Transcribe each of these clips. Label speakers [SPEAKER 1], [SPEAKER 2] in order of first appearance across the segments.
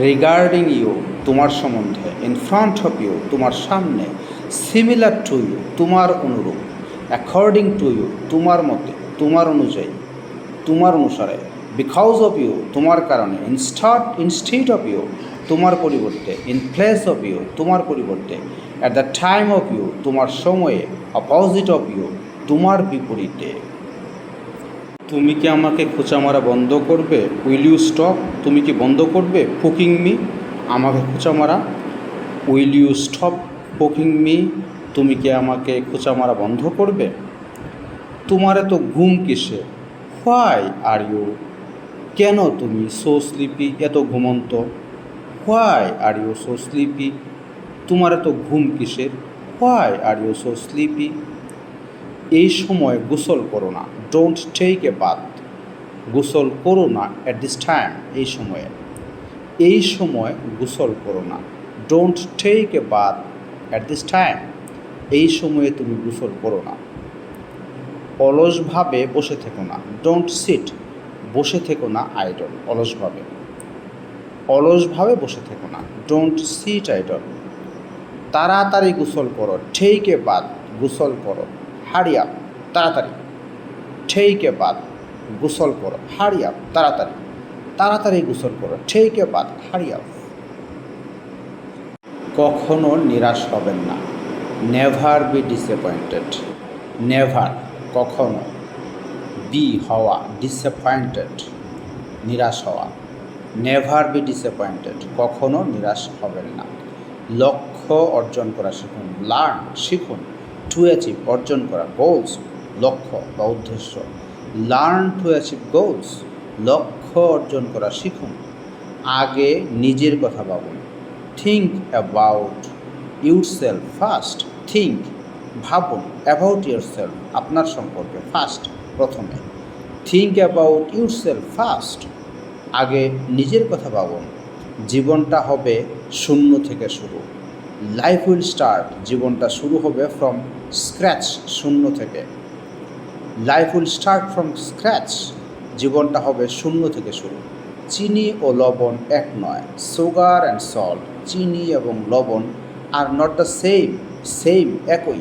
[SPEAKER 1] Regarding you তোমার সম্বন্ধে in front of you তোমার সামনে সিমিলার টু ইউ তোমার অনুরূপ অ্যাকর্ডিং টু ইউ তোমার মতে, তোমার অনুযায়ী, তোমার অনুসারে বিকজ অফ ইউ তোমার কারণে ইনস্টার্ট ইনস্টিট অফ ইউ তোমার পরিবর্তে ইন প্লেস অফ ইউ তোমার পরিবর্তে at the time of you তোমার সময়ে অপোজিট অফ ইউ তোমার বিপরীতে। তুমি কি আমাকে খোঁচা মারা বন্ধ করবে? উইল ইউ স্টপ তুমি কি বন্ধ করবে? ফুকিং মি আমাকে খোঁচা মারা will you stop poking me তুমি কি আমাকে খোঁচা মারা বন্ধ করবে? তোমার এত ঘুম কিসে? হোয়াই আর ইউ কেন তুমি সো স্লিপি এত ঘুমন্ত? Why are you so sleepy তোমার এত ঘুম কিসের? Why are you so sleepy এই সময় গোসল করো না। ডোন্ট টেক এ বাথ গোসল করো না অ্যাট দিস টাইম এই সময়ে। এই সময় গোসল করো না। Don't take a bath at this time এই সময়ে তুমি গোসল করো না। অলসভাবে বসে থেকো না। ডোন্ট সিট বসে থেকো না আইডল অলসভাবে। অলসভাবে বসে থেকো না। ডোন্ট সিট আইডল তাড়াতাড়ি গোসল করো। ঠেক বাদ গোসল করো। হারিয়াপ তাড়াতাড়ি। এ বাদ, গোসল করো হারিয়াপ তাড়াতাড়ি। তাড়াতাড়ি গোসল করো, ঠেইকে বাদ হারিয়াপ কখনো নিরাশ হবেন না। Never be disappointed. নেভার, কখনো। বি হওয়া ডিসঅ্যাপয়েন্টেড। নিরাশ হওয়া। Never be disappointed. কখনো নিরাশ হবেন না। লক্ষ্য অর্জন করা শিখুন, লার্ন শিখুন। টু অ্যাচিভ অর্জন করা গোলস লক্ষ্য বা উদ্দেশ্য লার্ন টু অ্যাচিভ গোলস লক্ষ্য অর্জন করা শিখুন। আগে নিজের কথা ভাবুন। Think about yourself first think ভাবুন অ্যাবাউট ইউর সেলফ আপনার সম্পর্কে ফার্স্ট প্রথমে। Think about yourself first আগে নিজের কথা ভাবুন। জীবনটা হবে শূন্য থেকে শুরু। লাইফ উইল স্টার্ট জীবনটা শুরু হবে ফ্রম স্ক্র্যাচ শূন্য থেকে। Life will start from scratch জীবনটা হবে শূন্য থেকে শুরু। চিনি ও লবণ এক নয়। সুগার অ্যান্ড সল্ট চিনি এবং লবণ are not the same same একই।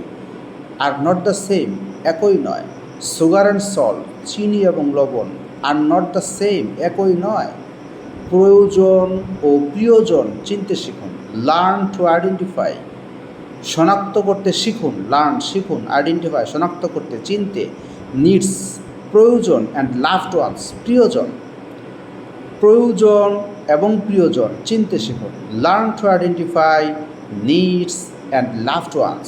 [SPEAKER 1] আর নট দ্য সেম একই নয়। সুগার অ্যান্ড সল্ট চিনি এবং লবণ আর নট দ্য সেম একই নয়। প্রয়োজন ও প্রিয়জন চিনতে শিখুন। লার্ন টু আইডেন্টিফাই শনাক্ত করতে শিখুন লার্ন শিখুন আইডেন্টিফাই শনাক্ত করতে চিনতে। নিডস প্রয়োজন অ্যান্ড লাভড ওয়ান্স প্রিয়জন। প্রয়োজন এবং প্রিয়জন, চিনতে শিখুন। Learn to identify needs and loved ones